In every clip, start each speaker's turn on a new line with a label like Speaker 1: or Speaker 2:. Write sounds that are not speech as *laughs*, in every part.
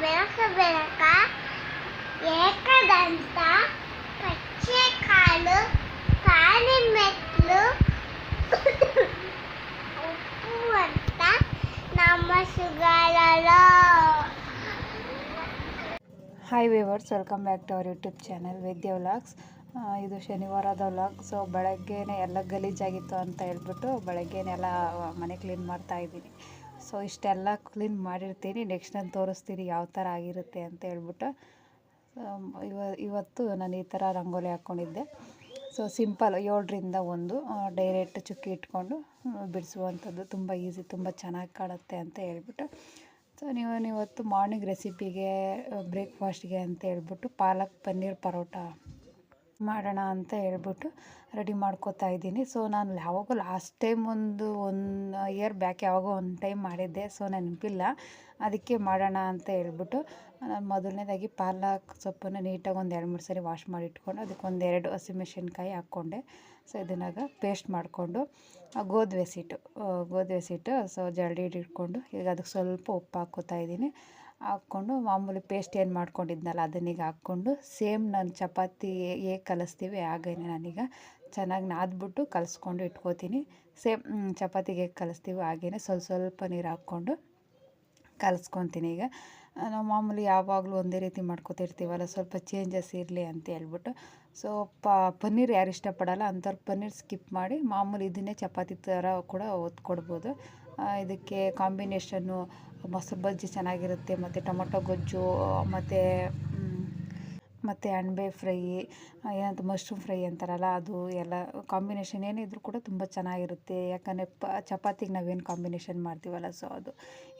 Speaker 1: ಬೆಳಕ ಬೆಳಕ ಏಕದಂತ ಪಚ್ಚೆ ಕಾಲು ಮೆಟ್ಲು ಉಪ್ಪು ನಮ್ಮ ಸುಗಾರಲ್ಲ
Speaker 2: hi viewers welcome back to our YouTube channel Vidya vlogs ಇದು ಶನಿವಾರದ ವ್ಲಾಗ್ ಸೊ ಬೆಳಗ್ಗೆನೇ ಎಲ್ಲ ಗಲೀಜಾಗಿತ್ತು ಅಂತ ಹೇಳ್ಬಿಟ್ಟು ಬೆಳಗ್ಗೆನೆ ಎಲ್ಲ ಮನೆ ಕ್ಲೀನ್ ಮಾಡ್ತಾ ಇದ್ದೀನಿ. ಸೊ ಇಷ್ಟೆಲ್ಲ ಕ್ಲೀನ್ ಮಾಡಿರ್ತೀನಿ. ನೆಕ್ಸ್ಟ್ ನಾನು ತೋರಿಸ್ತೀನಿ ಯಾವ ಥರ ಆಗಿರುತ್ತೆ ಅಂತ ಹೇಳ್ಬಿಟ್ಟು. ಆಮ್, ಇವ ಇವತ್ತು ನಾನು ಈ ಥರ ರಂಗೋಲಿ ಹಾಕ್ಕೊಂಡಿದ್ದೆ ಸೊ ಸಿಂಪಲ್ ಏಳರಿಂದ ಒಂದು ಡೈರೆಕ್ಟ್ ಚುಕ್ಕಿ ಇಟ್ಕೊಂಡು ಬಿಡಿಸುವಂಥದ್ದು ತುಂಬ ಈಸಿ ತುಂಬ ಚೆನ್ನಾಗಿ ಕಾಣುತ್ತೆ ಅಂತ ಹೇಳ್ಬಿಟ್ಟು. ಸೊ ನೀವು ಇವತ್ತು ಮಾರ್ನಿಂಗ್ ರೆಸಿಪಿಗೆ ಬ್ರೇಕ್ಫಾಸ್ಟ್ಗೆ ಅಂತ ಹೇಳ್ಬಿಟ್ಟು ಪಾಲಕ್ ಪನ್ನೀರ್ ಪರೋಟ ಮಾಡೋಣ ಅಂತ ಹೇಳ್ಬಿಟ್ಟು ರೆಡಿ ಮಾಡ್ಕೋತಾ ಇದ್ದೀನಿ. ಸೊ ನಾನು ಯಾವಾಗೋ ಲಾಸ್ಟ್ ಟೈಮ್ ಒಂದು ಒನ್ ಇಯರ್ ಬ್ಯಾಕ್ ಯಾವಾಗೋ ಒಂದು ಟೈಮ್ ಮಾಡಿದ್ದೆ. ಸೊ ನೆನಪಿಲ್ಲ. ಅದಕ್ಕೆ ಮಾಡೋಣ ಅಂತ ಹೇಳ್ಬಿಟ್ಟು, ನಾನು ಮೊದಲನೇದಾಗಿ ಪಾಲಕ್ ಸೊಪ್ಪನ್ನು ನೀಟಾಗಿ ಒಂದು ಎರಡು, ಮೂರು ಸರಿ ವಾಶ್ ಮಾಡಿ ಇಟ್ಕೊಂಡು, ಅದಕ್ಕೆ ಒಂದು ಎರಡು ಹಸಿಮೆಣ್ಸಿನ್ಕಾಯಿ ಹಾಕ್ಕೊಂಡೆ. ಸೊ ಇದನ್ನಾಗ ಪೇಸ್ಟ್ ಮಾಡಿಕೊಂಡು ಗೋಧಿ ಹಸಿಟ್ಟು ಗೋಧಿ ಹಸಿಟ್ಟು ಸೊ ಜರಡಿ ಇಟ್ಕೊಂಡು ಈಗ ಅದಕ್ಕೆ ಸ್ವಲ್ಪ ಉಪ್ಪು ಹಾಕ್ಕೋತಾ ಇದ್ದೀನಿ. ಹಾಕ್ಕೊಂಡು ಮಾಮೂಲಿ ಪೇಸ್ಟ್ ಏನು ಮಾಡ್ಕೊಂಡಿದ್ನಲ್ಲ ಅದನ್ನೀಗ ಹಾಕ್ಕೊಂಡು ಸೇಮ್ ನಾನು ಚಪಾತಿ ಹೇಗೆ ಕಲಿಸ್ತೀವಿ ಹಾಗೇ ನಾನೀಗ ಚೆನ್ನಾಗಿ ನಾದ್ಬಿಟ್ಟು ಕಲಿಸ್ಕೊಂಡು ಇಟ್ಕೋತೀನಿ. ಸೇಮ್ ಚಪಾತಿಗೆ ಹೇಗೆ ಕಲಿಸ್ತೀವಿ ಹಾಗೇ ಸ್ವಲ್ಪ ಸ್ವಲ್ಪ ನೀರು ಹಾಕ್ಕೊಂಡು ಕಲಿಸ್ಕೊತೀನಿ ಈಗ. ನಾವು ಮಾಮೂಲಿ ಯಾವಾಗಲೂ ಒಂದೇ ರೀತಿ ಮಾಡ್ಕೊತಿರ್ತೀವಲ್ಲ ಸ್ವಲ್ಪ ಚೇಂಜಸ್ ಇರಲಿ ಅಂತ ಹೇಳ್ಬಿಟ್ಟು. ಸೊ ಪನ್ನೀರ್ ಯಾರು ಇಷ್ಟಪಡಲ್ಲ ಅಂಥವ್ರು ಪನ್ನೀರ್ ಸ್ಕಿಪ್ ಮಾಡಿ ಮಾಮೂಲಿ ಇದನ್ನೇ ಚಪಾತಿ ಥರ ಕೂಡ ಆ, ಇದಕ್ಕೆ ಕಾಂಬಿನೇಷನ್ನು ಮೊಸರು ಬಜ್ಜಿ ಚೆನ್ನಾಗಿರುತ್ತೆ ಮತ್ತು ಟೊಮೊಟೊ ಗೊಜ್ಜು ಮತ್ತು ಮತ್ತು ಅಣಬೆ ಫ್ರೈ ಏನಂತ ಮಶ್ರೂಮ್ ಫ್ರೈ ಅಂತಾರಲ್ಲ ಅದು ಎಲ್ಲ ಕಾಂಬಿನೇಷನ್ ಏನಿದ್ರು ಕೂಡ ತುಂಬ ಚೆನ್ನಾಗಿರುತ್ತೆ. ಯಾಕಂದರೆ ಪ ಚಪಾತಿಗೆ ನಾವೇನು ಕಾಂಬಿನೇಷನ್ ಮಾಡ್ತೀವಲ್ಲ ಸೊ ಅದು.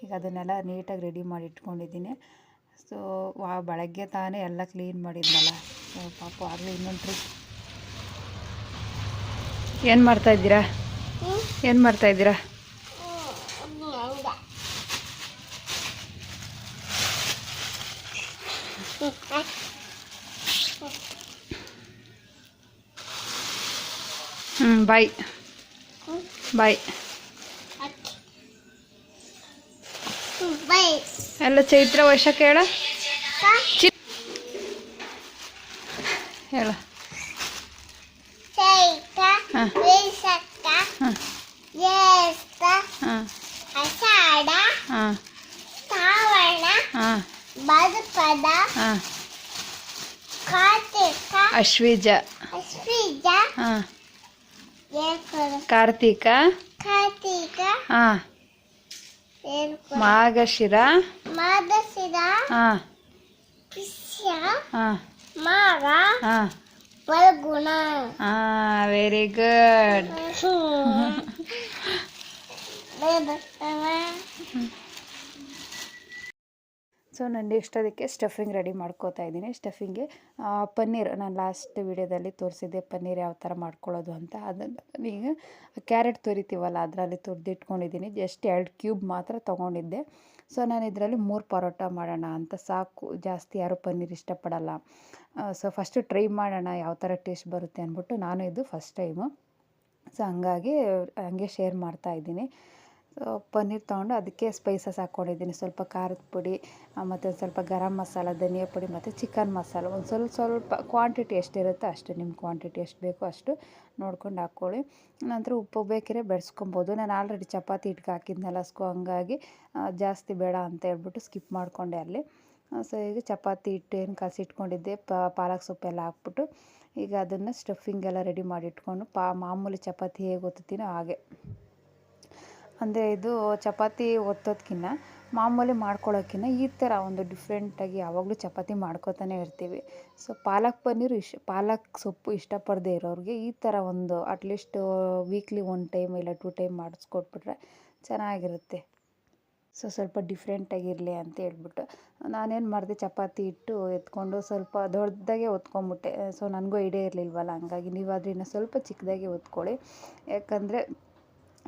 Speaker 2: ಈಗ ಅದನ್ನೆಲ್ಲ ನೀಟಾಗಿ ರೆಡಿ ಮಾಡಿ ಇಟ್ಕೊಂಡಿದ್ದೀನಿ. ಸೊ ವಾ ಬೆಳಗ್ಗೆ ತಾನೇ ಎಲ್ಲ ಕ್ಲೀನ್ ಮಾಡಿದ್ನಲ್ಲ ಸೊ ಪಾಪ ಆಗಲಿ ಇನ್ನೊಂದು ಟ್ರಿಪ್ ಏನು ಮಾಡ್ತಾಯಿದ್ದೀರಾ ಏನು ಮಾಡ್ತಾಯಿದ್ದೀರಾ ಹ್ಞೂ ಬಾಯ್ ಬಾಯ್
Speaker 1: ಬೈ
Speaker 2: ಎಲ್ಲ ಚೈತ್ರ ವೈಶಾಖ ಹೇಳ ಚಿ ಹೇಳ
Speaker 1: ಚೈತ
Speaker 2: ಹಾ.
Speaker 1: ವೈಶಾಖ
Speaker 2: ಹಾಂ
Speaker 1: ಜ್ಯೇಷ್ಠ
Speaker 2: ಹಾಂ
Speaker 1: ಆಷಾಢ
Speaker 2: ಹಾಂ
Speaker 1: ಶ್ರಾವಣ
Speaker 2: ಹಾಂ
Speaker 1: ಭಾದ್ರಪದ
Speaker 2: ಹಾಂ
Speaker 1: ಕಾರ್ತಿಕ
Speaker 2: ಅಶ್ವೀಜ
Speaker 1: ಅಶ್ವಿಜ
Speaker 2: ಹಾಂ
Speaker 1: ಏರ್ಕೊಡು
Speaker 2: ಕಾರ್ತೀಕ?
Speaker 1: ಕಾರ್ತಿಕ.
Speaker 2: ಹಾಂ. ಮಾಘಶಿರ?
Speaker 1: ಮಾದಸಿರ
Speaker 2: ಹಾಂ.
Speaker 1: ಪಿಸ್ಯ
Speaker 2: ಹಾಂ.
Speaker 1: ಮಾಗ
Speaker 2: ಹಾಂ.
Speaker 1: ಫಲ್ಗುಣ.
Speaker 2: ಹಾ ವೆರಿ ಗುಡ್ *laughs* ಸೊ ನಾನು ನೆಕ್ಸ್ಟ್ ಅದಕ್ಕೆ ಸ್ಟಫಿಂಗ್ ರೆಡಿ ಮಾಡ್ಕೋತಾ ಇದ್ದೀನಿ. ಸ್ಟಫಿಂಗ್ಗೆ ಪನ್ನೀರ್ ನಾನು ಲಾಸ್ಟ್ ವಿಡಿಯೋದಲ್ಲಿ ತೋರಿಸಿದ್ದೆ ಪನ್ನೀರ್ ಯಾವ ಥರ ಮಾಡ್ಕೊಳ್ಳೋದು ಅಂತ. ಅದನ್ನು ಈಗ ಕ್ಯಾರೆಟ್ ತುರಿತೀವಲ್ಲ ಅದರಲ್ಲಿ ತುರಿದಿಟ್ಕೊಂಡಿದ್ದೀನಿ ಜಸ್ಟ್ ಎರಡು ಕ್ಯೂಬ್ ಮಾತ್ರ ತೊಗೊಂಡಿದ್ದೆ. ಸೊ ನಾನು ಇದರಲ್ಲಿ ಮೂರು ಪರೋಟ ಮಾಡೋಣ ಅಂತ. ಸಾಕು, ಜಾಸ್ತಿ ಯಾರು ಪನ್ನೀರ್ ಇಷ್ಟಪಡಲ್ಲ. ಸೊ ಫಸ್ಟು ಟ್ರೈ ಮಾಡೋಣ ಯಾವ ಥರ ಟೇಸ್ಟ್ ಬರುತ್ತೆ ಅಂದ್ಬಿಟ್ಟು ನಾನು ಇದು ಫಸ್ಟ್ ಟೈಮು ಸೊ ಹಂಗಾಗಿ, ಹಂಗೆ ಶೇರ್ ಮಾಡ್ತಾ ಇದ್ದೀನಿ. ಪನ್ನೀರ್ ತೊಗೊಂಡು ಅದಕ್ಕೆ ಸ್ಪೈಸಸ್ ಹಾಕ್ಕೊಂಡಿದ್ದೀನಿ. ಸ್ವಲ್ಪ ಖಾರದ ಪುಡಿ ಮತ್ತು ಸ್ವಲ್ಪ ಗರಂ ಮಸಾಲ, ಧನಿಯಾ ಪುಡಿ ಮತ್ತು ಚಿಕನ್ ಮಸಾಲ. ಒಂದು ಸ್ವಲ್ಪ ಸ್ವಲ್ಪ ಕ್ವಾಂಟಿಟಿ ಎಷ್ಟಿರುತ್ತೋ ಅಷ್ಟು ನಿಮ್ಮ ಕ್ವಾಂಟಿಟಿ ಎಷ್ಟು ಬೇಕೋ ಅಷ್ಟು ನೋಡ್ಕೊಂಡು ಹಾಕ್ಕೊಳ್ಳಿ ನಂತರ ಉಪ್ಪು ಬೇಕಿದ್ರೆ ಬೆಳೆಸ್ಕೊಬೋದು ನಾನು ಆಲ್ರೆಡಿ ಚಪಾತಿ ಹಿಟ್ಗೆ ಹಾಕಿದ್ನಲ್ಲ ಸ್ಕೋ ಹಂಗಾಗಿ ಜಾಸ್ತಿ ಬೇಡ ಅಂತ ಹೇಳ್ಬಿಟ್ಟು ಸ್ಕಿಪ್ ಮಾಡಿಕೊಂಡೆ ಅಲ್ಲಿ. ಸೊ ಈಗ ಚಪಾತಿ ಹಿಟ್ಟು ಏನು ಕಲಸಿ ಇಟ್ಕೊಂಡಿದ್ದೆ ಪಾಲಕ್ ಸೊಪ್ಪೆಲ್ಲ ಹಾಕ್ಬಿಟ್ಟು ಈಗ ಅದನ್ನು ಸ್ಟಫಿಂಗ್ ಎಲ್ಲ ರೆಡಿ ಮಾಡಿ ಇಟ್ಕೊಂಡು, ಪಾ, ಮಾಮೂಲಿ ಚಪಾತಿ ಹೇಗೆ ಗೊತ್ತಿನೋ ಹಾಗೆ. ಅಂದರೆ ಇದು ಚಪಾತಿ ಒತ್ತೋದ್ಕಿಂತ ಮಾಮೂಲಿ ಮಾಡ್ಕೊಳ್ಳೋಕ್ಕಿನ್ನ ಈ ಥರ ಒಂದು ಡಿಫ್ರೆಂಟಾಗಿ ಯಾವಾಗಲೂ ಚಪಾತಿ ಮಾಡ್ಕೊತಾನೆ ಇರ್ತೀವಿ. ಸೊ ಪಾಲಕ್ ಪನ್ನೀರು ಇಶ್ ಪಾಲಕ್ ಸೊಪ್ಪು ಇಷ್ಟಪಡದೇ ಇರೋರಿಗೆ ಈ ಥರ ಒಂದು at least weekly one time ಇಲ್ಲ ಟೂ ಟೈಮ್ ಮಾಡಿಸ್ಕೊಟ್ಬಿಟ್ರೆ ಚೆನ್ನಾಗಿರುತ್ತೆ. ಸೊ ಸ್ವಲ್ಪ ಡಿಫ್ರೆಂಟಾಗಿರಲಿ ಅಂತ ಹೇಳ್ಬಿಟ್ಟು ನಾನೇನು ಮಾಡಿದೆ ಚಪಾತಿ ಇಟ್ಟು ಎತ್ಕೊಂಡು ಸ್ವಲ್ಪ ದೊಡ್ಡದಾಗೆ ಒತ್ಕೊಂಬಿಟ್ಟೆ. ಸೊ ನನಗೂ ಐಡಿಯಾ ಇರಲಿಲ್ವಲ್ಲ, ಹಂಗಾಗಿ ನೀವು ಇನ್ನೂ ಸ್ವಲ್ಪ ಚಿಕ್ಕದಾಗಿ ಒತ್ಕೊಳ್ಳಿ. ಯಾಕಂದರೆ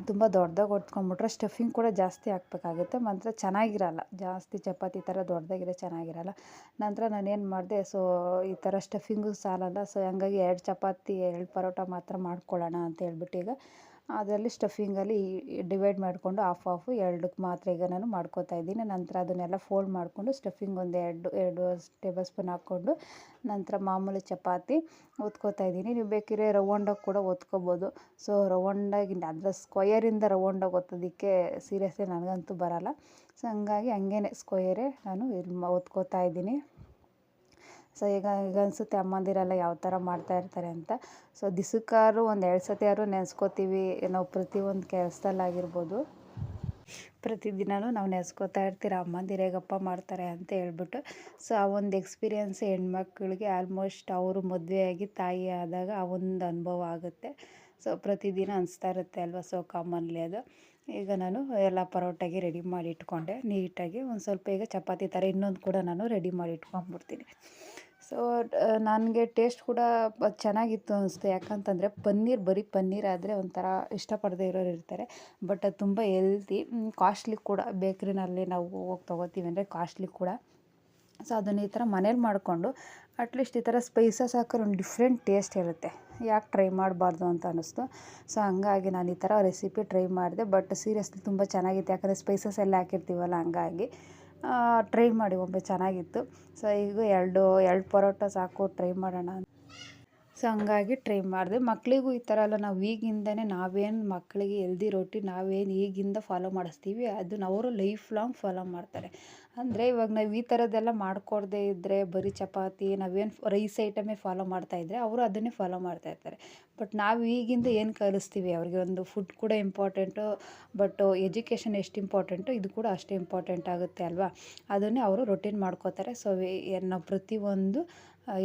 Speaker 2: ತುಂಬ ದೊಡ್ಡದಾಗಿ ಹೊಡ್ಕೊಂಬಿಟ್ರೆ ಸ್ಟಫಿಂಗ್ ಕೂಡ ಜಾಸ್ತಿ ಹಾಕ್ಬೇಕಾಗುತ್ತೆ. ಮಾತ್ರ ಚೆನ್ನಾಗಿರಲ್ಲ. ಜಾಸ್ತಿ ಚಪಾತಿ ಥರ ದೊಡ್ಡದಾಗಿರೋ ಚೆನ್ನಾಗಿರಲ್ಲ. ನಂತರ ನಾನೇನು ಮಾಡಿದೆ, ಸೊ ಈ ಥರ ಸ್ಟಫಿಂಗು ಸಾಲಲ್ಲ. ಸೊ ಹಂಗಾಗಿ ಎರಡು ಚಪಾತಿ, ಎರಡು ಪರೋಟ ಮಾತ್ರ ಮಾಡ್ಕೊಳ್ಳೋಣ ಅಂತ ಹೇಳ್ಬಿಟ್ಟು ಈಗ ಅದರಲ್ಲಿ ಸ್ಟಫಿಂಗಲ್ಲಿ ಡಿವೈಡ್ ಮಾಡಿಕೊಂಡು ಆಫ್ ಆಫು ಎರಡಕ್ಕೆ ಮಾತ್ರ ಈಗ ನಾನು ಮಾಡ್ಕೋತಾ ಇದ್ದೀನಿ. ನಂತರ ಅದನ್ನೆಲ್ಲ ಫೋಲ್ಡ್ ಮಾಡಿಕೊಂಡು ಸ್ಟಫಿಂಗ್ ಒಂದು ಎರಡು ಎರಡು ಟೇಬಲ್ ಸ್ಪೂನ್ ಹಾಕ್ಕೊಂಡು ನಂತರ ಮಾಮೂಲಿ ಚಪಾತಿ ಒತ್ಕೋತಾ ಇದ್ದೀನಿ. ನೀವು ಬೇಕಿದ್ರೆ ರೌಂಡಾಗಿ ಕೂಡ ಒತ್ಕೋಬೋದು. ಸೊ ರೌಂಡಾಗಿ ಅದರ ಸ್ಕ್ವಯರಿಂದ ರೌಂಡಾಗಿ ಒತ್ತೋದಕ್ಕೆ ಸೀರಿಯಸ್ಲಿ ನನಗಂತೂ ಬರೋಲ್ಲ. ಸೊ ಹಂಗಾಗಿ ಹಂಗೇನೆ ಸ್ಕ್ವಯರೇ ನಾನು ಇಲ್ಲಿ ಒತ್ಕೋತಾ ಇದ್ದೀನಿ. ಸೊ, ಈಗ ಈಗ ಅನಿಸುತ್ತೆ ಅಮ್ಮಂದಿರೆಲ್ಲ ಯಾವ ಥರ ಮಾಡ್ತಾಯಿರ್ತಾರೆ ಅಂತ. ಸೊ ದಿಸಕ್ಕಾದ್ರೂ ಒಂದು ಎರಡು ಸತಿ ಆದರೂ ನೆನೆಸ್ಕೋತೀವಿ ನಾವು ಪ್ರತಿಯೊಂದು ಕೆಲಸದಲ್ಲಾಗಿರ್ಬೋದು ಪ್ರತಿದಿನವೂ ನಾವು ನೆನೆಸ್ಕೋತಾ ಇರ್ತೀರ, ಅಮ್ಮಂದಿರು ಹೇಗಪ್ಪ ಮಾಡ್ತಾರೆ? ಅಂತ ಹೇಳ್ಬಿಟ್ಟು. ಸೊ, ಆ ಒಂದು ಎಕ್ಸ್ಪೀರಿಯನ್ಸ್ ಹೆಣ್ಮಕ್ಳಿಗೆ ಆಲ್ಮೋಸ್ಟ್ ಅವರು ಮದುವೆಯಾಗಿ ತಾಯಿ ಆದಾಗ ಆ ಒಂದು ಅನುಭವ ಆಗುತ್ತೆ. ಸೊ, ಪ್ರತಿದಿನ ಅನಿಸ್ತಾ ಇರುತ್ತೆ ಅಲ್ವಾ, ಸೊ, ಕಾಮನ್ಲಿ ಅದು. ಈಗ ನಾನು ಎಲ್ಲ ಪರೋಟಾಗೆ ರೆಡಿ ಮಾಡಿ ಇಟ್ಕೊಂಡೆ. ನೀಟಾಗಿ ಒಂದು ಸ್ವಲ್ಪ ಈಗ ಚಪಾತಿ ಥರ ಇನ್ನೊಂದು ಕೂಡ ನಾನು ರೆಡಿ ಮಾಡಿ ಇಟ್ಕೊಂಡ್ಬಿಡ್ತೀನಿ. ಸೊ ನನಗೆ ಟೇಸ್ಟ್ ಕೂಡ ಚೆನ್ನಾಗಿತ್ತು ಅನಿಸ್ತು ಯಾಕಂತಂದರೆ ಪನ್ನೀರ್, ಬರೀ ಪನ್ನೀರ್ ಆದರೆ ಒಂಥರ ಇಷ್ಟಪಡದೇ ಇರೋರು ಇರ್ತಾರೆ. ಬಟ್ ಅದು ತುಂಬ ಹೆಲ್ತಿ ಕಾಸ್ಟ್ಲಿ ಕೂಡ. ಬೇಕ್ರಿನಲ್ಲಿ ನಾವು ಹೋಗಿ ತೊಗೋತೀವಿ ಅಂದರೆ ಕಾಸ್ಟ್ಲಿ ಕೂಡ. ಸೊ, ಅದನ್ನು ಈ ಥರ ಮನೇಲಿ ಮಾಡಿಕೊಂಡು ಅಟ್ಲೀಸ್ಟ್ ಈ ಥರ ಸ್ಪೈಸಸ್ ಹಾಕಿದ್ರೆ ಒಂದು ಡಿಫ್ರೆಂಟ್ ಟೇಸ್ಟ್ ಇರುತ್ತೆ. ಯಾಕೆ ಟ್ರೈ ಮಾಡಬಾರ್ದು ಅಂತ ಅನ್ನಿಸ್ತು ಸೊ, ಹಂಗಾಗಿ ನಾನು ಈ ಥರ ರೆಸಿಪಿ ಟ್ರೈ ಮಾಡಿದೆ. ಬಟ್ ಸೀರಿಯಸ್ಲಿ ತುಂಬ ಚೆನ್ನಾಗಿತ್ತು. ಯಾಕಂದರೆ ಸ್ಪೈಸಸ್ ಎಲ್ಲ ಹಾಕಿರ್ತೀವಲ್ಲ, ಹಂಗಾಗಿ. ಟ್ರೈ ಮಾಡಿ ಒಮ್ಮೆ ಚೆನ್ನಾಗಿತ್ತು. ಸೊ ಈಗ ಎರಡು ಎರಡು ಪರೋಟ ಸಾಕು ಟ್ರೈ ಮಾಡೋಣ ಅಂತ. ಸೊ ಹಂಗಾಗಿ ಟ್ರೈ ಮಾಡಿದೆ. ಮಕ್ಕಳಿಗೂ ಈ ಥರ ಎಲ್ಲ ನಾವು ಈಗಿಂದನೇ ನಾವೇನು ಮಕ್ಕಳಿಗೆ ಎಲ್ದಿ ರೊಟ್ಟಿ ನಾವೇನು ಈಗಿಂದ ಫಾಲೋ ಮಾಡಿಸ್ತೀವಿ, ಅದನ್ನ ಅವರು ಲೈಫ್ ಲಾಂಗ್ ಫಾಲೋ ಮಾಡ್ತಾರೆ. ಅಂದರೆ ಇವಾಗ ನಾವು ಈ ಥರದ್ದೆಲ್ಲ ಮಾಡ್ಕೊಡದೇ ಇದ್ದರೆ ಬರೀ ಚಪಾತಿ, ನಾವೇನು ರೈಸ್ ಐಟಮೇ ಫಾಲೋ ಮಾಡ್ತಾಯಿದ್ರೆ ಅವರು ಅದನ್ನೇ ಫಾಲೋ ಮಾಡ್ತಾ ಇರ್ತಾರೆ. ಬಟ್ ನಾವು ಈಗಿಂದ ಏನು ಕಲಿಸ್ತೀವಿ ಅವ್ರಿಗೆ ಒಂದು ಫುಡ್ ಕೂಡ ಇಂಪಾರ್ಟೆಂಟು ಬಟ್ ಎಜುಕೇಷನ್ ಎಷ್ಟು ಇಂಪಾರ್ಟೆಂಟು ಇದು ಕೂಡ ಅಷ್ಟೇ ಇಂಪಾರ್ಟೆಂಟ್ ಆಗುತ್ತೆ ಅಲ್ವಾ? ಅದನ್ನೇ ಅವರು ರೊಟೀನ್ ಮಾಡ್ಕೋತಾರೆ ಸೊ ನಾವು ಪ್ರತಿಯೊಂದು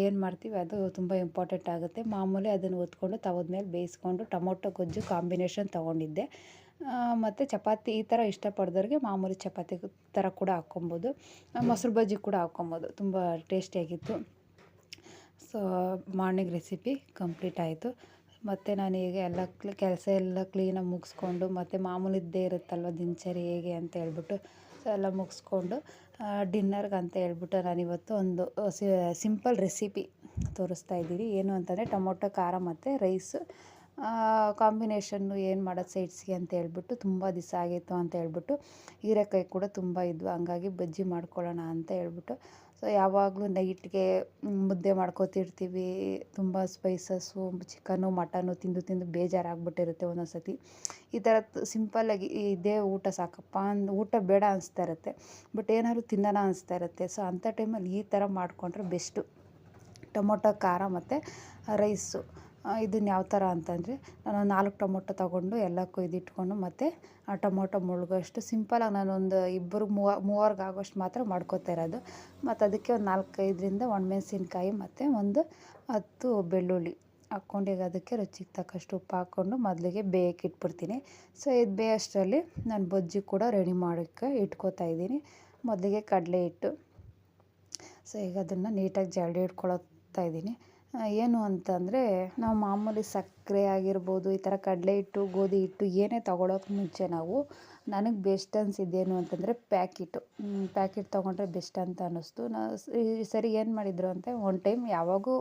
Speaker 2: ಏನು ಮಾಡ್ತೀವಿ ಅದು ತುಂಬ ಇಂಪಾರ್ಟೆಂಟ್ ಆಗುತ್ತೆ. ಮಾಮೂಲಿ ಅದನ್ನು ಒತ್ಕೊಂಡು ತವದ ಮೇಲೆ ಬೇಯಿಸ್ಕೊಂಡು ಟೊಮೊಟೊ, ಗೊಜ್ಜು ಕಾಂಬಿನೇಷನ್ ತೊಗೊಂಡಿದ್ದೆ. ಮತ್ತು ಚಪಾತಿ ಈ ಥರ ಇಷ್ಟಪಡ್ದವ್ರಿಗೆ ಮಾಮೂಲಿ ಚಪಾತಿ ಥರ ಕೂಡ ಹಾಕ್ಕೊಬೋದು. ಮೊಸರು ಬಜ್ಜಿ ಕೂಡ ಹಾಕ್ಕೊಬೋದು. ತುಂಬ ಟೇಸ್ಟಿಯಾಗಿತ್ತು ಸೊ ಮಾರ್ನಿಂಗ್ ರೆಸಿಪಿ ಕಂಪ್ಲೀಟ್ ಆಯಿತು. ಮತ್ತು ನಾನು ಈಗ ಎಲ್ಲ ಕ್ಲಿ, ಕೆಲಸ ಎಲ್ಲ ಕ್ಲೀನಾಗಿ ಮುಗಿಸ್ಕೊಂಡು ಮತ್ತು ಮಾಮೂಲಿದ್ದೇ ಇರುತ್ತಲ್ವ ದಿನಚರಿ ಹೇಗೆ ಅಂತ ಹೇಳ್ಬಿಟ್ಟು ಸೊ ಎಲ್ಲ ಮುಗಿಸ್ಕೊಂಡು ಡಿನ್ನರ್ಗೆ ಅಂತ ಹೇಳ್ಬಿಟ್ಟು ನಾನಿವತ್ತು ಒಂದು ಸಿಂಪಲ್ ರೆಸಿಪಿ ತೋರಿಸ್ತಾ ಇದ್ದೀನಿ. ಏನು ಅಂತಂದರೆ ಟೊಮೊಟೊ, ಖಾರ ಮತ್ತು ರೈಸು ಕಾಂಬಿನೇಷನ್ನು ಏನು ಮಾಡೋದು ಸೈಡ್ಸ್ಗೆ ಅಂತ ಹೇಳ್ಬಿಟ್ಟು ತುಂಬ ದಿವಸ ಆಗಿತ್ತು ಅಂತ ಹೇಳ್ಬಿಟ್ಟು ಹೀರೆಕಾಯಿ ಕೂಡ ತುಂಬ ಇದ್ವು. ಹಂಗಾಗಿ ಬಜ್ಜಿ ಮಾಡ್ಕೊಳ್ಳೋಣ ಅಂತ ಹೇಳ್ಬಿಟ್ಟು. ಸೊ ಯಾವಾಗಲೂ ನೈಟ್ಗೆ ಮುದ್ದೆ ಮಾಡ್ಕೊತಿರ್ತೀವಿ. ತುಂಬ ಸ್ಪೈಸಸ್ಸು ಚಿಕನು ಮಟನು ತಿಂದು ತಿಂದು ಬೇಜಾರಾಗ್ಬಿಟ್ಟಿರುತ್ತೆ ಒಂದೊಂದು ಸತಿ ಈ ಥರ ಸಿಂಪಲ್ಲಾಗಿ ಇದೇ ಊಟ ಸಾಕಪ್ಪ ಅಂದ್ ಊಟ ಬೇಡ ಅನಿಸ್ತಾ ಇರುತ್ತೆ. ಬಟ್ ಏನಾದ್ರು ತಿನ್ನೋಣ ಅನಿಸ್ತಾ ಇರುತ್ತೆ. ಸೊ ಅಂಥ ಟೈಮಲ್ಲಿ ಈ ಥರ ಮಾಡಿಕೊಂಡ್ರೆ ಬೆಸ್ಟು ಟೊಮೊಟೊ, ಖಾರ ಮತ್ತು ರೈಸು ಇದನ್ನು ಯಾವ ಥರ ಅಂತಂದರೆ ನಾನು ನಾಲ್ಕು ಟೊಮೊಟೊ ತೊಗೊಂಡು ಎಲ್ಲ ಇದಿಟ್ಕೊಂಡು ಮತ್ತು ಆ ಟೊಮೊಟೊ ಮುಳುಗೋಷ್ಟು ಸಿಂಪಲಾಗಿ ನಾನೊಂದು ಇಬ್ಬರು ಮೂವ, ಮೂವರ್ಗೆ ಆಗೋಷ್ಟು ಮಾತ್ರ ಮಾಡ್ಕೋತಾ ಇರೋದು. ಮತ್ತು ಅದಕ್ಕೆ ಒಂದು ನಾಲ್ಕೈದರಿಂದ ಒಣಮೆಣ್ಸಿನ್ಕಾಯಿ ಮತ್ತು ಒಂದು ಹತ್ತು ಬೆಳ್ಳುಳ್ಳಿ ಹಾಕ್ಕೊಂಡು ಅದಕ್ಕೆ ರುಚಿಗೆ ತಕ್ಕಷ್ಟು ಉಪ್ಪು ಹಾಕ್ಕೊಂಡು ಮೊದಲಿಗೆ ಬೇಯಕ್ಕೆ ಇಟ್ಬಿಡ್ತೀನಿ. ಸೊ ಇದು ಬೇಯೋಷ್ಟರಲ್ಲಿ ನಾನು ಬಜ್ಜಿ ಕೂಡ ರೆಡಿ ಮಾಡೋಕ್ಕೆ ಇಟ್ಕೋತಾ ಇದ್ದೀನಿ. ಮೊದಲಿಗೆ ಕಡಲೆ ಹಿಟ್ಟು. ಸೊ ಈಗ ಅದನ್ನು ನೀಟಾಗಿ ಜರಡಿ ಇಟ್ಕೊಳ್ತಾ ಇದ್ದೀನಿ. ಏನು ಅಂತಂದರೆ, ನಾವು ಮಾಮೂಲಿ ಸಕ್ಕರೆ ಆಗಿರ್ಬೋದು, ಈ ಥರ ಕಡಲೆ ಹಿಟ್ಟು, ಗೋಧಿ ಹಿಟ್ಟು ಏನೇ ತೊಗೊಳೋಕೆ ಮುಂಚೆ ನಾವು ನನಗೆ ಬೆಸ್ಟ್ ಅನಿಸಿದ್ದೇನು ಅಂತಂದರೆ ಪ್ಯಾಕಿಟು ಪ್ಯಾಕೆಟ್ ತೊಗೊಂಡ್ರೆ ಬೆಸ್ಟ್ ಅಂತ ಅನ್ನಿಸ್ತು. ನಾ ಸರಿ ಏನು ಮಾಡಿದ್ರು ಅಂತ ಒನ್ ಟೈಮ್ ಯಾವಾಗೂ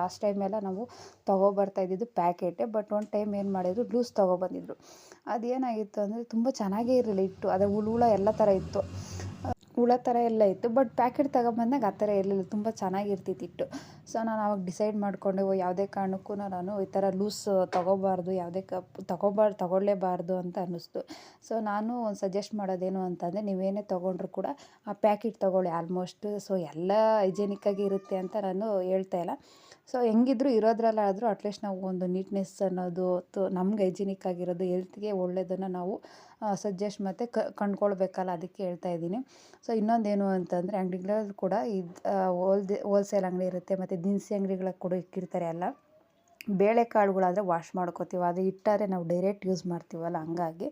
Speaker 2: ಲಾಸ್ಟ್ ಟೈಮೆಲ್ಲ ನಾವು ತೊಗೊಬರ್ತಾ ಇದ್ದಿದ್ದು ಪ್ಯಾಕೆಟೇ ಬಟ್ ಒಂದು ಟೈಮ್ ಏನು ಮಾಡಿದ್ರು, ಲೂಸ್ ತೊಗೊಬಂದಿದ್ರು. ಅದೇನಾಗಿತ್ತು ಅಂದರೆ, ತುಂಬ ಚೆನ್ನಾಗೇ ಇರಲಿಲ್ಲ ಹಿಟ್ಟು. ಅದೇ ಹುಳು, ಹುಳ ಎಲ್ಲ ಥರ ಇತ್ತು. ಹುಳ ಥರ ಎಲ್ಲ ಇತ್ತು. ಬಟ್ ಪ್ಯಾಕೆಟ್ ತಗೊಂಬಂದಾಗ ಆ ಥರ ಇರಲಿಲ್ಲ. ತುಂಬ ಚೆನ್ನಾಗಿರ್ತಿತ್ತು ಸೊ ನಾನು ಆವಾಗ ಡಿಸೈಡ್ ಮಾಡಿಕೊಂಡೆ, ಓ, ಯಾವುದೇ ಕಾರಣಕ್ಕೂ ನಾನು ಈ ಥರ ಲೂಸ್ ತೊಗೋಬಾರ್ದು, ಯಾವುದೇ ಕಪ್ ತೊಗೋಬಾರ್ದು ತೊಗೊಳ್ಳೇಬಾರ್ದು ಅಂತ ಅನ್ನಿಸ್ತು. ಸೊ ನಾನು ಒಂದು ಸಜೆಸ್ಟ್ ಮಾಡೋದೇನು ಅಂತಂದರೆ, ನೀವೇನೇ ತೊಗೊಂಡ್ರು ಕೂಡ ಆ ಪ್ಯಾಕೆಟ್ ತೊಗೊಳ್ಳಿ. ಆಲ್ಮೋಸ್ಟ್ ಸೊ ಎಲ್ಲ ಹೈಜೆನಿಕ್ಕಾಗಿ ಇರುತ್ತೆ ಅಂತ ನಾನು ಹೇಳ್ತಾ ಇಲ್ಲ. ಸೊ, ಹೆಂಗಿದ್ರು ಇರೋದ್ರಲ್ಲಾದರೂ ಅಟ್ಲೀಸ್ಟ್ ನಾವು ಒಂದು ನೀಟ್ನೆಸ್ ಅನ್ನೋದು ನಮ್ಗೆ ಹೈಜಿನಿಕ್ ಆಗಿರೋದು ಹೆಲ್ತ್ಗೆ ಒಳ್ಳೆಯದನ್ನು ನಾವು ಸಜೆಸ್ಟ್ ಮತ್ತು ಕಂಡ್ಕೊಳ್ಬೇಕಲ್ಲ ಅದಕ್ಕೆ ಹೇಳ್ತಾ ಇದ್ದೀನಿ. ಸೊ ಇನ್ನೊಂದೇನು ಅಂತಂದರೆ ಅಂಗಡಿಗಳಲ್ಲಿ ಕೂಡ ಇದು ಹೋಲ್ದೆ ಹೋಲ್ಸೇಲ್ ಅಂಗಡಿ ಇರುತ್ತೆ ಮತ್ತು ದಿನಸಿ ಅಂಗಡಿಗಳಿಗೆ ಕೂಡ ಇಕ್ಕಿರ್ತಾರೆ ಎಲ್ಲ ಬೇಳೆಕಾಳುಗಳಾದರೆ ವಾಶ್ ಮಾಡ್ಕೊತೀವಿ ಆದರೆ ಹಿಟ್ಟಾದ್ರೆ ನಾವು ಡೈರೆಕ್ಟ್ ಯೂಸ್ ಮಾಡ್ತೀವಲ್ಲ ಹಂಗಾಗಿ.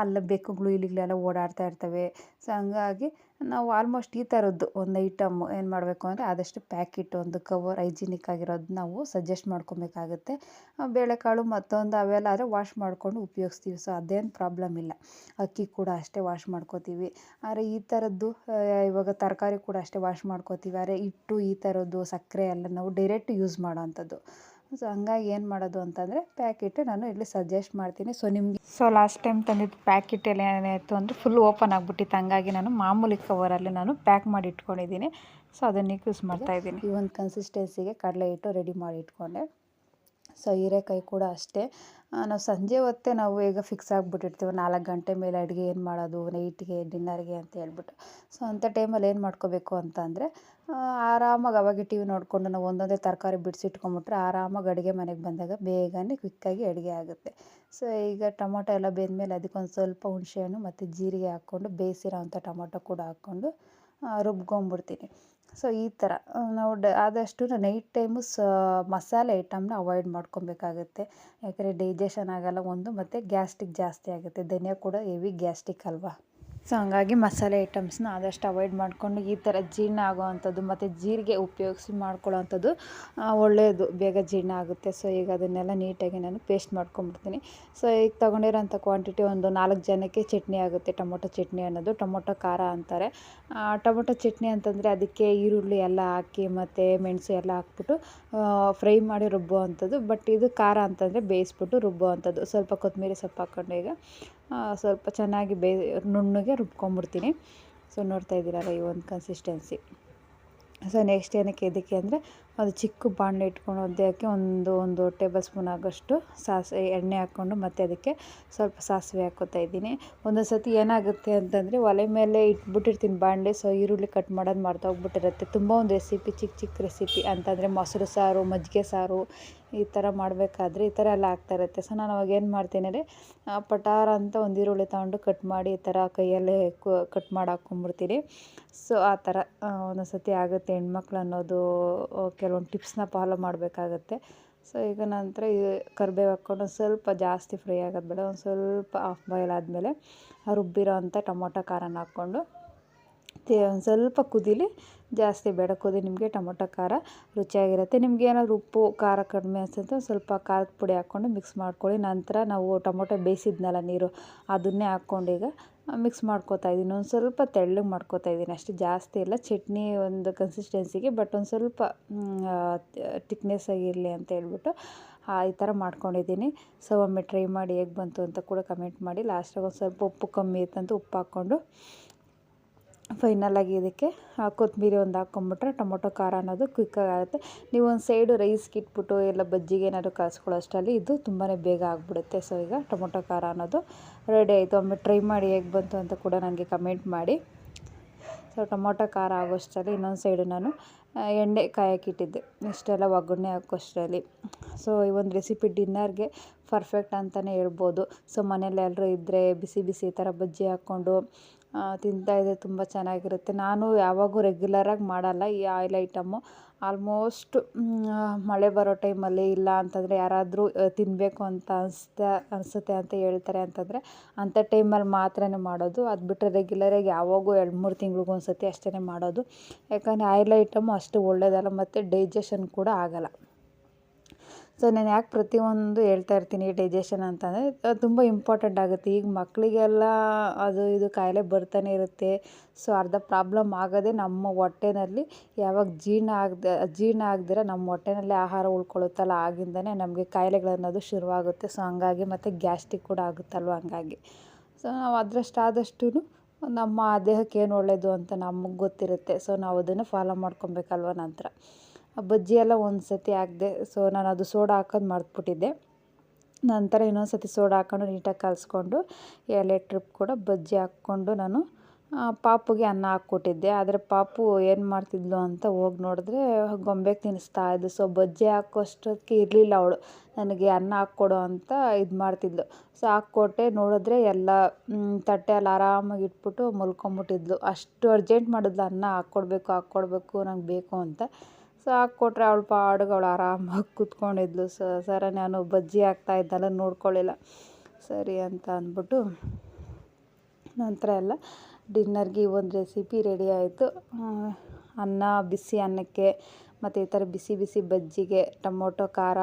Speaker 2: ಅಲ್ಲಿ ಬೆಕ್ಕುಗಳು ಇಲಿಗಳೆಲ್ಲ ಓಡಾಡ್ತಾ ಇರ್ತವೆ. ಸೊ ಹಂಗಾಗಿ ನಾವು ಆಲ್ಮೋಸ್ಟ್ ಈ ಥರದ್ದು ಒಂದು ಐಟಮ್ ಏನು ಮಾಡಬೇಕು ಅಂದರೆ ಆದಷ್ಟು ಪ್ಯಾಕೆಟ್ ಒಂದು ಕವರ್ ಹೈಜಿನಿಕ್ ಆಗಿರೋದು ನಾವು ಸಜೆಸ್ಟ್ ಮಾಡ್ಕೊಬೇಕಾಗುತ್ತೆ. ಬೇಳೆಕಾಳು ಮತ್ತೊಂದು ಅವೆಲ್ಲ ಆದರೆ ವಾಶ್ ಮಾಡಿಕೊಂಡು ಉಪಯೋಗಿಸ್ತೀವಿ. ಸೊ ಅದೇನು ಪ್ರಾಬ್ಲಮ್ ಇಲ್ಲ. ಅಕ್ಕಿ ಕೂಡ ಅಷ್ಟೇ ವಾಶ್ ಮಾಡ್ಕೋತೀವಿ. ಆದರೆ ಈ ಥರದ್ದು ಇವಾಗ ತರಕಾರಿ ಕೂಡ ಅಷ್ಟೇ ವಾಶ್ ಮಾಡ್ಕೋತೀವಿ. ಆದರೆ ಹಿಟ್ಟು ಈ ಥರದ್ದು ಸಕ್ಕರೆ ಎಲ್ಲ ನಾವು ಡೈರೆಕ್ಟ್ ಯೂಸ್ ಮಾಡೋವಂಥದ್ದು ಸೊ ಹಂಗಾಗಿ ಏನು ಮಾಡೋದು ಅಂತಂದರೆ ಪ್ಯಾಕೆಟ್ ನಾನು ಇಲ್ಲಿ ಸಜೆಸ್ಟ್ ಮಾಡ್ತೀನಿ. ಸೊ ನಿಮಗೆ ಸೊ ಲಾಸ್ಟ್ ಟೈಮ್ ತಂದಿದ್ದು ಪ್ಯಾಕೆಟ್ ಎಲ್ಲ ಏನಾಯಿತು ಅಂದರೆ ಫುಲ್ ಓಪನ್ ಆಗಿಬಿಟ್ಟಿತ್ತು. ಹಂಗಾಗಿ ನಾನು ಮಾಮೂಲಿ ಕವರಲ್ಲಿ ನಾನು ಪ್ಯಾಕ್ ಮಾಡಿ ಇಟ್ಕೊಂಡಿದ್ದೀನಿ. ಸೊ ಅದನ್ನು ಯೂಸ್ ಮಾಡ್ತಾ ಇದ್ದೀನಿ. ಈ ಒಂದು ಕನ್ಸಿಸ್ಟೆನ್ಸಿಗೆ ಕಡಲೆ ಹಿಟ್ಟು ರೆಡಿ ಮಾಡಿ ಇಟ್ಕೊಂಡೆ. ಸೊ ಹೀರೆಕಾಯಿ ಕೂಡ ಅಷ್ಟೇ. ನಾವು ಸಂಜೆ ಹೊತ್ತೇ ನಾವು ಈಗ ಫಿಕ್ಸ್ ಆಗಿಬಿಟ್ಟಿರ್ತೀವಿ. ನಾಲ್ಕು ಗಂಟೆ ಮೇಲೆ ಅಡುಗೆ ಏನು ಮಾಡೋದು ನೈಟ್ಗೆ ಡಿನ್ನರ್ಗೆ ಅಂತ ಹೇಳ್ಬಿಟ್ಟು. ಸೊ ಅಂಥ ಟೈಮಲ್ಲಿ ಏನು ಮಾಡ್ಕೋಬೇಕು ಅಂತಂದರೆ ಆರಾಮಾಗಿ ಅವಾಗೆ ಟಿ ವಿ ನೋಡಿಕೊಂಡು ನಾವು ಒಂದೊಂದೇ ತರಕಾರಿ ಬಿಡಿಸಿಟ್ಕೊಂಬಿಟ್ರೆ ಆರಾಮಾಗಿ ಅಡುಗೆ ಮನೆಗೆ ಬಂದಾಗ ಬೇಗನೆ ಕ್ವಿಕ್ಕಾಗಿ ಅಡುಗೆ ಆಗುತ್ತೆ. ಸೊ ಈಗ ಟೊಮೊಟೊ ಎಲ್ಲ ಬೆಂದಮೇಲೆ ಅದಕ್ಕೊಂದು ಸ್ವಲ್ಪ ಹುಣಸೆಹಣ್ಣು ಮತ್ತು ಜೀರಿಗೆ ಹಾಕ್ಕೊಂಡು, ಬೇಯಿಸಿರೋ ಅಂಥ ಟೊಮೊಟೊ ಕೂಡ ಹಾಕ್ಕೊಂಡು ರುಬ್ಕೊಂಬಿಡ್ತೀನಿ ಸೊ ಈ ಥರ ನಾವು ಡ, ಆದಷ್ಟು ನೈಟ್ ಟೈಮು ಸ, ಮಸಾಲೆ ಐಟಮ್ನ ಅವಾಯ್ಡ್ ಮಾಡ್ಕೊಬೇಕಾಗುತ್ತೆ. ಯಾಕಂದರೆ ಡೈಜೆಷನ್ ಆಗಲ್ಲ ಒಂದು, ಮತ್ತು ಗ್ಯಾಸ್ಟಿಕ್ ಜಾಸ್ತಿ ಆಗುತ್ತೆ. ಧನಿಯಾ ಕೂಡ ಹೆವಿ ಗ್ಯಾಸ್ಟಿಕ್ ಅಲ್ವಾ? ಸೊ ಹಂಗಾಗಿ ಮಸಾಲೆ ಐಟಮ್ಸ್ನ ಆದಷ್ಟು ಅವಾಯ್ಡ್ ಮಾಡಿಕೊಂಡು ಈ ಥರ ಜೀರ್ಣ ಆಗೋವಂಥದ್ದು ಮತ್ತು ಜೀರಿಗೆ ಉಪಯೋಗಿಸಿ ಮಾಡ್ಕೊಳ್ಳೋವಂಥದ್ದು ಒಳ್ಳೆಯದು. ಬೇಗ ಜೀರ್ಣ ಆಗುತ್ತೆ. ಸೊ ಈಗ ಅದನ್ನೆಲ್ಲ ನೀಟಾಗಿ ನಾನು ಪೇಸ್ಟ್ ಮಾಡ್ಕೊಂಬಿಡ್ತೀನಿ ಸೊ ಈಗ ತೊಗೊಂಡಿರೋಂಥ ಕ್ವಾಂಟಿಟಿ ಒಂದು ನಾಲ್ಕು ಜನಕ್ಕೆ ಚಟ್ನಿ ಆಗುತ್ತೆ. ಟೊಮೊಟೊ ಚಟ್ನಿ ಅನ್ನೋದು. ಟೊಮೊಟೊ ಖಾರ ಅಂತಾರೆ. ಟೊಮೊಟೊ ಚಟ್ನಿ ಅಂತಂದರೆ ಅದಕ್ಕೆ ಈರುಳ್ಳಿ ಎಲ್ಲ ಹಾಕಿ ಮತ್ತು ಮೆಣಸು ಎಲ್ಲ ಹಾಕ್ಬಿಟ್ಟು ಫ್ರೈ ಮಾಡಿ ರುಬ್ಬೋ ಅಂಥದ್ದು ಬಟ್ ಇದು ಖಾರ ಅಂತಂದರೆ ಬೇಯಿಸ್ಬಿಟ್ಟು ರುಬ್ಬೋ ಅಂಥದ್ದು ಸ್ವಲ್ಪ ಕೊತ್ತಂಬರಿ ಸೊಪ್ಪು ಹಾಕ್ಕೊಂಡು ಈಗ. ಸ್ವಲ್ಪ ಚೆನ್ನಾಗಿ ಬೇ, ನುಣ್ಣಗೆ ರುಬ್ಕೊಂಬಿಡ್ತೀನಿ. ಸೊ, ನೋಡ್ತಾ ಇದ್ದೀರಲ್ಲ ಈ ಒಂದು ಕನ್ಸಿಸ್ಟೆನ್ಸಿ ಸೊ ನೆಕ್ಸ್ಟ್ ಏನಕ್ಕೆ ಇದಕ್ಕೆ ಅಂದರೆ ಒಂದು ಚಿಕ್ಕ ಬಾಣಲೆ ಇಟ್ಕೊಂಡು ಅದಕ್ಕೆ ಒಂದು ಒಂದು ಟೇಬಲ್ ಸ್ಪೂನ್ ಆಗೋಷ್ಟು ಸಾಸಿವೆ, ಎಣ್ಣೆ ಹಾಕ್ಕೊಂಡು ಮತ್ತು ಅದಕ್ಕೆ ಸ್ವಲ್ಪ ಸಾಸಿವೆ ಹಾಕ್ಕೊತಾ ಇದ್ದೀನಿ. ಒಂದೊಂದು ಸತಿ ಏನಾಗುತ್ತೆ ಅಂತಂದರೆ ಒಲೆ ಮೇಲೆ ಇಟ್ಬಿಟ್ಟಿರ್ತೀನಿ ಬಾಣಲೆ ಸೊ ಈರುಳ್ಳಿ ಕಟ್ ಮಾಡೋದು ಮಾಡ್ತಾ ಹೋಗ್ಬಿಟ್ಟಿರುತ್ತೆ. ತುಂಬ ಒಂದು ರೆಸಿಪಿ ಚಿಕ್ಕ ಚಿಕ್ಕ ರೆಸಿಪಿ ಅಂತಂದರೆ ಮೊಸರು ಸಾರು, ಮಜ್ಜಿಗೆ ಸಾರು ಈ ಥರ ಮಾಡಬೇಕಾದ್ರೆ ಈ ಥರ ಎಲ್ಲ ಆಗ್ತಾ ಇರುತ್ತೆ. ಸೊ ನಾನು ಅವಾಗ ಏನು ಮಾಡ್ತೀನಿ ಅಂದರೆ ಪಟಾರ ಅಂತ ಒಂದು ಈರುಳ್ಳಿ ತಗೊಂಡು ಕಟ್ ಮಾಡಿ ಈ ಥರ ಕೈಯಲ್ಲೇ ಕಟ್ ಮಾಡಿ ಹಾಕ್ಕೊಂಬಿಡ್ತೀನಿ ಸೊ ಆ ಥರ ಒಂದೊಂದು ಸತಿ ಆಗುತ್ತೆ ಹೆಣ್ಮಕ್ಳು ಅನ್ನೋದು ಕೆಲವೊಂದು ಟಿಪ್ಸ್ನ ಫಾಲೋ ಮಾಡಬೇಕಾಗತ್ತೆ. ಸೊ ಈಗ ನಂತರ ಈ ಕರಿಬೇವು ಹಾಕ್ಕೊಂಡು ಸ್ವಲ್ಪ ಜಾಸ್ತಿ ಫ್ರೈ ಆಗೋದು ಬೇಡ, ಒಂದು ಸ್ವಲ್ಪ ಆಫ್ ಬಾಯ್ಲ್ ಆದಮೇಲೆ ರುಬ್ಬಿರೋ ಅಂಥ ಟೊಮೊಟೊ ಖಾರನ ಹಾಕ್ಕೊಂಡು ಒಂದು ಸ್ವಲ್ಪ ಕುದೀಲಿ ಜಾಸ್ತಿ ಬೇಡ, ಕುದಿ ನಿಮಗೆ ಟೊಮೊಟೊ ಖಾರ ರುಚಿಯಾಗಿರುತ್ತೆ. ನಿಮ್ಗೆ ಏನಾದರೂ ಉಪ್ಪು, ಖಾರ ಕಡಿಮೆ ಅನಿಸುತ್ತೆ ಸ್ವಲ್ಪ ಖಾರದ ಪುಡಿ ಹಾಕ್ಕೊಂಡು ಮಿಕ್ಸ್ ಮಾಡ್ಕೊಳ್ಳಿ. ನಂತರ ನಾವು ಟೊಮೊಟೊ ಬೇಯಿಸಿದ್ನಲ್ಲ ನೀರು, ಅದನ್ನೇ ಹಾಕ್ಕೊಂಡು ಈಗ ಮಿಕ್ಸ್ ಮಾಡ್ಕೋತಾ ಇದ್ದೀನಿ. ಒಂದು ಸ್ವಲ್ಪ ತೆಳ್ಳಗೆ ಮಾಡ್ಕೋತಾ ಇದ್ದೀನಿ. ಅಷ್ಟು ಜಾಸ್ತಿ ಇಲ್ಲ. ಚಟ್ನಿ ಒಂದು ಕನ್ಸಿಸ್ಟೆನ್ಸಿಗೆ ಬಟ್ ಒಂದು ಸ್ವಲ್ಪ ತಿಕ್ನೆಸ್ ಆಗಿರಲಿ ಅಂತ ಹೇಳ್ಬಿಟ್ಟು ಈ ಥರ ಮಾಡ್ಕೊಂಡಿದ್ದೀನಿ. ಸೊ ಒಮ್ಮೆ ಟ್ರೈ ಮಾಡಿ ಹೇಗೆ ಬಂತು ಅಂತ ಕೂಡ ಕಮೆಂಟ್ ಮಾಡಿ. ಲಾಸ್ಟಾಗಿ ಒಂದು ಸ್ವಲ್ಪ ಉಪ್ಪು ಕಮ್ಮಿ ಇತ್ತಂತ ಉಪ್ಪು ಹಾಕ್ಕೊಂಡು ಫೈನಲಾಗಿ ಇದಕ್ಕೆ ಆ, ಕೊತ್ತಂಬರಿ ಒಂದು ಹಾಕ್ಕೊಂಬಿಟ್ರೆ ಟೊಮೊಟೊ ಖಾರ ಅನ್ನೋದು ಕ್ವಿಕ್ಕಾಗಿ ಆಗುತ್ತೆ. ನೀವು ಒಂದು ಸೈಡು ರೈಸ್ಗೆ ಇಟ್ಬಿಟ್ಟು ಎಲ್ಲ ಬಜ್ಜಿಗೆ ಏನಾದ್ರು ಕಲಿಸ್ಕೊಳ್ಳೋ ಇದು ತುಂಬಾ ಬೇಗ ಆಗಿಬಿಡುತ್ತೆ. ಸೊ ಈಗ ಟೊಮೊಟೊ ಖಾರ ಅನ್ನೋದು ರೆಡಿ ಆಯಿತು. ಒಮ್ಮೆ ಟ್ರೈ ಮಾಡಿ ಹೇಗೆ ಬಂತು ಅಂತ ಕೂಡ ನನಗೆ ಕಮೆಂಟ್ ಮಾಡಿ. ಸೊ ಟೊಮೊಟೊ ಖಾರ ಆಗೋಷ್ಟರಲ್ಲಿ ಇನ್ನೊಂದು ಸೈಡು ನಾನು ಎಣ್ಣೆ ಕಾಯಕ್ಕಿಟ್ಟಿದ್ದೆ ಇಷ್ಟೆಲ್ಲ ಒಗ್ಗರಣೆ ಹಾಕೋಷ್ಟರಲ್ಲಿ. ಸೊ ಈ ಒಂದು ರೆಸಿಪಿ ಡಿನ್ನರ್ಗೆ ಪರ್ಫೆಕ್ಟ್ ಅಂತಲೇ ಹೇಳ್ಬೋದು. ಸೊ ಮನೇಲಿ ಎಲ್ಲರೂ ಇದ್ದರೆ ಬಿಸಿ ಬಿಸಿ ಈ ಥರ ಬಜ್ಜಿ ಹಾಕ್ಕೊಂಡು ಆ, ತಿಂತಾಯಿದ್ರೆ ತುಂಬ ಚೆನ್ನಾಗಿರುತ್ತೆ. ನಾನು ಯಾವಾಗೂ ರೆಗ್ಯುಲರಾಗಿ ಮಾಡಲ್ಲ ಈ ಆಯಿಲ್ ಐಟಮ್ಮು ಆಲ್ಮೋಸ್ಟ್ ಮಳೆ ಬರೋ ಟೈಮಲ್ಲಿ ಇಲ್ಲ ಅಂತಂದರೆ ಯಾರಾದರೂ ತಿನ್ನಬೇಕು ಅಂತ ಅನಿಸ್ತಾ ಅನಿಸುತ್ತೆ ಅಂತ ಹೇಳ್ತಾರೆ ಅಂತಂದರೆ ಅಂಥ ಟೈಮಲ್ಲಿ ಮಾತ್ರನೇ ಮಾಡೋದು. ಅದು ಬಿಟ್ಟರೆ ರೆಗ್ಯುಲರಾಗಿ ಯಾವಾಗೂ ಎರಡು ಮೂರು ತಿಂಗ್ಳಿಗೊಂದು ಸತಿ ಅಷ್ಟೇ ಮಾಡೋದು. ಯಾಕಂದರೆ ಆಯಿಲ್ ಐಟಮ್ಮು ಅಷ್ಟು ಒಳ್ಳೆಯದಲ್ಲ ಮತ್ತು ಡೈಜೆಷನ್ ಕೂಡ ಆಗೋಲ್ಲ. ಸೊ ನಾನು ಯಾಕೆ ಪ್ರತಿಯೊಂದು ಹೇಳ್ತಾ ಇರ್ತೀನಿ ಡೈಜೆಷನ್ ಅಂತಂದರೆ ತುಂಬ ಇಂಪಾರ್ಟೆಂಟ್ ಆಗುತ್ತೆ. ಈಗ ಮಕ್ಕಳಿಗೆಲ್ಲ ಅದು ಇದು ಕಾಯಿಲೆ ಬರ್ತಾನೆ ಇರುತ್ತೆ. ಸೊ ಅರ್ಧ ಪ್ರಾಬ್ಲಮ್ ಆಗೋದೇ ನಮ್ಮ ಹೊಟ್ಟೆನಲ್ಲಿ ಯಾವಾಗ ಜೀರ್ಣ ಆಗದೆ, ಜೀರ್ಣ ಆಗದಿರ ನಮ್ಮ ಹೊಟ್ಟೆನಲ್ಲಿ ಆಹಾರ ಉಳ್ಕೊಳ್ಳುತ್ತಲ್ಲ, ಆಗಿಂದನೇ ನಮಗೆ ಕಾಯಿಲೆಗಳನ್ನೋದು ಶುರುವಾಗುತ್ತೆ. ಸೊ ಹಂಗಾಗಿ ಮತ್ತು ಗ್ಯಾಸ್ಟ್ರಿಕ್ ಕೂಡ ಆಗುತ್ತಲ್ವ ಹಂಗಾಗಿ. ಸೊ ನಾವು ಅದರಷ್ಟಾದಷ್ಟು ನಮ್ಮ ದೇಹಕ್ಕೆ ಏನು ಒಳ್ಳೆಯದು ಅಂತ ನಮಗೆ ಗೊತ್ತಿರುತ್ತೆ. ಸೊ ನಾವು ಅದನ್ನು ಫಾಲೋ ಮಾಡ್ಕೊಬೇಕಲ್ವ ನಂತರ. ಬಜ್ಜಿ ಎಲ್ಲ ಒಂದು ಸತಿ ಹಾಕ್ದೆ ಸೊ ನಾನು ಅದು ಸೋಡಾ ಹಾಕೋದು ಮರ್ತುಬಿಟ್ಟಿದ್ದೆ. ನಂತರ ಇನ್ನೊಂದು ಸತಿ ಸೋಡಾ ಹಾಕ್ಕೊಂಡು ನೀಟಾಗಿ ಕಲಿಸ್ಕೊಂಡು, ಎಲೆ ಟ್ರಿಪ್ ಕೂಡ ಬಜ್ಜಿ ಹಾಕ್ಕೊಂಡು ನಾನು ಪಾಪುಗೆ ಅನ್ನ ಹಾಕ್ಕೊಟ್ಟಿದ್ದೆ. ಆದರೆ ಪಾಪು ಏನು ಮಾಡ್ತಿದ್ಲು ಅಂತ ಹೋಗಿ ನೋಡಿದ್ರೆ ಗೊಂಬೆಗೆ ತಿನ್ನಿಸ್ತಾ ಇದ್ದು ಸೊ ಬಜ್ಜಿ ಹಾಕೋಷ್ಟೊತ್ತಿಗೆ ಇರಲಿಲ್ಲ ಅವಳು. ನನಗೆ ಅನ್ನ ಹಾಕ್ಕೊಡು ಅಂತ ಇದು ಮಾಡ್ತಿದ್ಲು. ಸೊ ಹಾಕ್ಕೊಟ್ಟೆ, ನೋಡಿದ್ರೆ ಎಲ್ಲ ತಟ್ಟೆಯಲ್ಲಿ ಆರಾಮಾಗಿ ಇಟ್ಬಿಟ್ಟು ಮಲ್ಕೊಂಬಿಟ್ಟಿದ್ಲು. ಅಷ್ಟು ಅರ್ಜೆಂಟ್ ಮಾಡಿದ್ಲು ಅನ್ನ ಹಾಕ್ಕೊಡ್ಬೇಕು ಹಾಕ್ಕೊಡ್ಬೇಕು, ನಂಗೆ ಬೇಕು ಅಂತ. ಸೊ ಹಾಕ್ಕೊಟ್ರೆ ಅವಳು ಪಾಡಿಗೆ ಆರಾಮಾಗಿ ಕೂತ್ಕೊಂಡಿದ್ಲು. ಸೊ, ಸರ, ನಾನು ಬಜ್ಜಿ ಹಾಕ್ತಾ ಇದ್ದಲ್ಲ ನೋಡ್ಕೊಳ್ಳಿಲ್ಲ ಸರಿ ಅಂತ ಅಂದ್ಬಿಟ್ಟು ನಂತರ ಎಲ್ಲ ಡಿನ್ನರ್ಗೆ ಒಂದು ರೆಸಿಪಿ ರೆಡಿ ಆಯಿತು. ಅನ್ನ, ಬಿಸಿ ಅನ್ನಕ್ಕೆ ಮತ್ತು ಈ ಥರ ಬಿಸಿ ಬಿಸಿ ಬಜ್ಜಿಗೆ, ಟೊಮೊಟೊ, ಖಾರ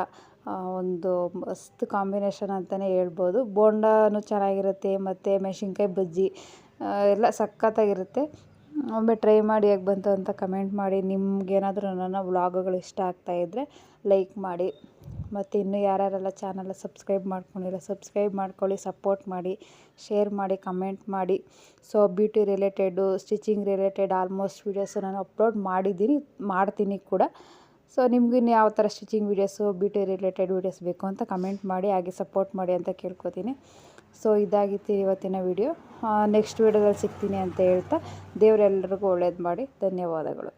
Speaker 2: ಒಂದು ಮಸ್ತ್ ಕಾಂಬಿನೇಷನ್ ಅಂತಲೇ ಹೇಳ್ಬೋದು. ಬೋಂಡಾನು ಚೆನ್ನಾಗಿರುತ್ತೆ, ಮತ್ತು ಮೆಣಸಿನ್ಕಾಯಿ ಬಜ್ಜಿ ಎಲ್ಲ ಸಖತ್ತಾಗಿರುತ್ತೆ. ಒಮ್ಮೆ ಟ್ರೈ ಮಾಡಿ ಹೇಗೆ ಬಂತು ಅಂತ ಕಮೆಂಟ್ ಮಾಡಿ. ನಿಮ್ಗೇನಾದರೂ ನನ್ನ ವ್ಲಾಗುಗಳು ಇಷ್ಟ ಆಗ್ತಾಯಿದ್ರೆ ಲೈಕ್ ಮಾಡಿ. ಮತ್ತು ಇನ್ನೂ ಯಾರ್ಯಾರೆಲ್ಲ ಚಾನಲ್ ಸಬ್ಸ್ಕ್ರೈಬ್ ಮಾಡ್ಕೊಂಡಿಲ್ಲ, ಸಬ್ಸ್ಕ್ರೈಬ್ ಮಾಡ್ಕೊಳ್ಳಿ, ಸಪೋರ್ಟ್ ಮಾಡಿ, ಶೇರ್ ಮಾಡಿ, ಕಮೆಂಟ್ ಮಾಡಿ. So, beauty related stitching related almost videos ನಾನು ಅಪ್ಲೋಡ್ ಮಾಡಿದ್ದೀನಿ, ಮಾಡ್ತೀನಿ ಕೂಡ. ಸೊ, ನಿಮಗೂ ಇನ್ನು ಯಾವ ಥರ stitching videos, beauty related videos ಬೇಕು ಅಂತ ಕಮೆಂಟ್ ಮಾಡಿ, ಹಾಗೆ ಸಪೋರ್ಟ್ ಮಾಡಿ ಅಂತ ಕೇಳ್ಕೊತೀನಿ. ಸೊ ಇದಾಗಿತ್ತು ಇವತ್ತಿನ ವಿಡಿಯೋ ನೆಕ್ಸ್ಟ್ ವೀಡಿಯೋದಲ್ಲಿ ಸಿಗ್ತೀನಿ ಅಂತ ಹೇಳ್ತಾ ದೇವರೆಲ್ಲರಿಗೂ ಒಳ್ಳೇದು ಮಾಡಿ. ಧನ್ಯವಾದಗಳು.